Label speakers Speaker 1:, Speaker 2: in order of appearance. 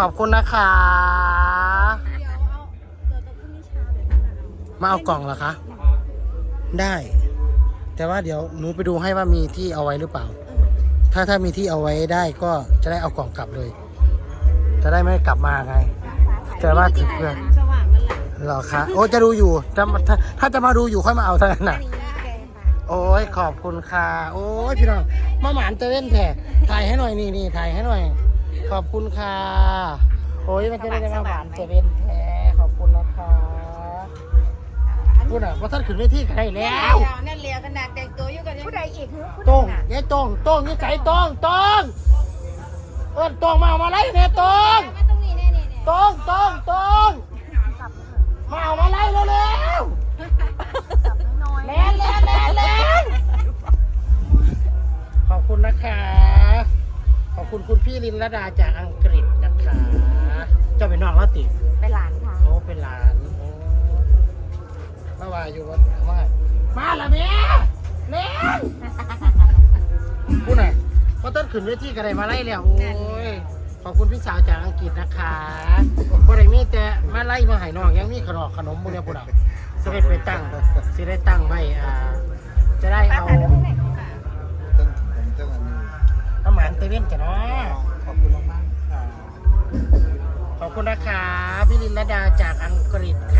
Speaker 1: ขอบคุณนะคะ
Speaker 2: เดี๋ยวเอาเดี๋ยวตะพรุ่งนี้เช้าเดี๋ยวจะเอา
Speaker 1: มาเอากล่องเหรอคะ ได้ แต่ว่าเดี๋ยวหนูไปดูให้ว่ามีที่เอาไว้หรือเปล่าถ้าถ้ามีที่เอาไว้ได้ก็จะได้เอากล่องกลับเลย จะได้ไม่กลับมาไง แต่ว่าถึงเพื่อน
Speaker 2: สว่างนั่นแหละ
Speaker 1: เหรอคะ โอ้จะดูอยู่จะมาถ้าถ้าจะมาดูอยู่ค่อยมาเอาเท่านั้นน่ะ โอ้ยขอบคุณค่ะ โอ้ยพี่น้องมาหมานเตเว่นแท้ถ่ายให้หน่อยนี่นี่ถ่ายให้หน่อย ขอบคุณค่ะ โอ้ยมันจะได้มาหวานเตเว่นแท้ขอบคุณนะคะพูดอะว่าท่านขึ้นเวทีใครแล้ว
Speaker 2: นั่นเหลียวขนาดแต่งตัวอยู่กันผู้ใดอีก
Speaker 1: ตรงเย้ตรงตรงนี่ใจตรงตรงเอิ้นตรงมาเอามาไล่เนี่ยตรง
Speaker 2: มาตรงนี้เนี่ยเนี่ยเนี่ย
Speaker 1: ตรงตรงตรง คุณคุณพี่ลินลดาจากอังกฤษนะคะเจ้าเป็นน้องแล้วติ
Speaker 2: ไปหลานค่ะ
Speaker 1: โอ้เป็นหลานโอ้มาว่าอยู่วัดว่ามาละเมียเล่นพูดหน่อยเพราะต้นขึ้นเวทีกันได้มาไล่แล้วโอ้ยขอบคุณพี่สาวจากอังกฤษนะคะบ่ได้มีแต่มาไล่มาให้น้องยังมีขนมขนมพวกเนี้ยพูดอะสิได้ไปตั้งสิได้ตั้งไว้อ่าจะได้เอา เตเว่นจ้ะเนาะ
Speaker 3: ขอบคุณมากๆค่ะ
Speaker 1: ขอบคุณนะคะพี่ลินลดาจากอังกฤษค่ะ